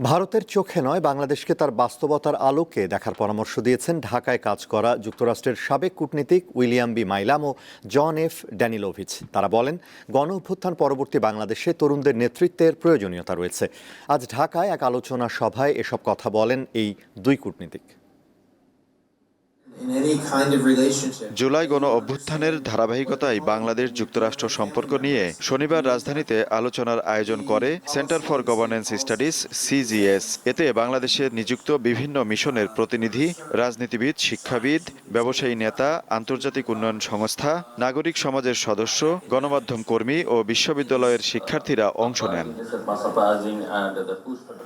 ভারতের চোখে নয়, বাংলাদেশকে তার বাস্তবতার আলোকে দেখার পরামর্শ দিয়েছেন ঢাকায় কাজ করা যুক্তরাষ্ট্রের সাবেক কূটনীতিক উইলিয়াম বি. মাইলাম ও জন এফ. ড্যানিলোভিচ। তারা বলেন, গণ অভ্যুত্থান পরবর্তী বাংলাদেশে তরুণদের নেতৃত্বের প্রয়োজনীয়তা রয়েছে। আজ ঢাকায় এক আলোচনা সভায় এসব কথা বলেন এই দুই কূটনীতিক। জুলাই গণ অভ্যুত্থানের ধারাবাহিকতায় বাংলাদেশ যুক্তরাষ্ট্র সম্পর্ক নিয়ে শনিবার রাজধানীতে আলোচনার আয়োজন করে Centre for Governance Studies, CGS. এতে বাংলাদেশে নিযুক্ত বিভিন্ন মিশনের প্রতিনিধি, রাজনীতিবিদ, শিক্ষাবিদ, ব্যবসায়ী নেতা, আন্তর্জাতিক উন্নয়ন সংস্থা, নাগরিক সমাজের সদস্য, গণমাধ্যম কর্মী ও বিশ্ববিদ্যালয়ের শিক্ষার্থীরা অংশ নেন।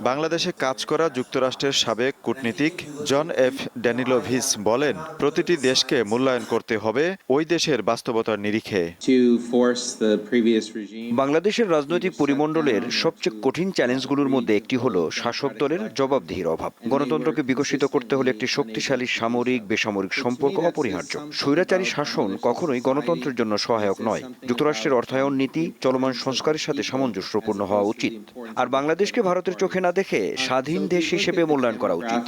বাংলাদেশে কাজ করা যুক্তরাষ্ট্রের সাবেক কূটনীতিক জন এফ ড্যানিলোভিস বলেন প্রতিটি দেশকে মূল্যায়ন করতে হবে ওই দেশের বাস্তবতার নিরিখে। বাংলাদেশের রাজনৈতিক পরিমণ্ডলের সবচেয়ে কঠিন চ্যালেঞ্জগুলোর মধ্যে একটি হলো শাসক দলের জবাবদিহির অভাব। গণতন্ত্রকে বিকশিত করতে হলে একটি শক্তিশালী সামরিক বেসামরিক সম্পর্ক অপরিহার্য। স্বৈরাচারী শাসন কখনোই গণতন্ত্রের জন্য সহায়ক নয়। যুক্তরাষ্ট্রের অর্থায়ন নীতি চলমান সংস্কারের সাথে সামঞ্জস্যপূর্ণ হওয়া উচিত। আর বাংলাদেশকে ভারতের চোখে না দেখে স্বাধীন দেশ হিসেবে মূল্যায়ন করা উচিত.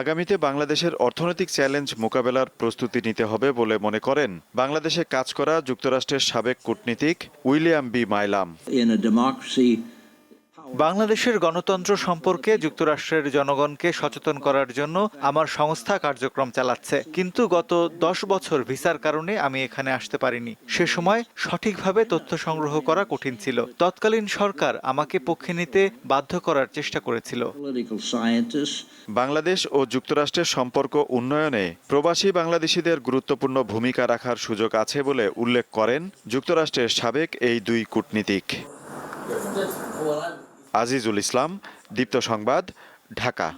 আগামীতে বাংলাদেশের অর্থনৈতিক চ্যালেঞ্জ মোকাবেলার প্রস্তুতি নিতে হবে বলে মনে করেন। বাংলাদেশে কাজ করা যুক্তরাষ্ট্রের সাবেক কূটনীতিক উইলিয়াম বি. মাইলাম। বাংলাদেশের গণতন্ত্র সম্পর্কে যুক্তরাষ্ট্রের জনগণকে সচেতন করার জন্য আমার সংস্থা কার্যক্রম চালাচ্ছে। কিন্তু গত দশ বছর ভিসার কারণে আমি এখানে আসতে পারিনি। সে সময় সঠিকভাবে তথ্য সংগ্রহ করা কঠিন ছিল। তৎকালীন সরকার আমাকে পক্ষে নিতে বাধ্য করার চেষ্টা করেছিল। বাংলাদেশ ও যুক্তরাষ্ট্রের সম্পর্ক উন্নয়নে প্রবাসী বাংলাদেশিদের গুরুত্বপূর্ণ ভূমিকা রাখার সুযোগ আছে বলে উল্লেখ করেন যুক্তরাষ্ট্রের সাবেক এই দুই কূটনীতিক। আজিজুল ইসলাম দীপ্ত সংবাদ ঢাকা।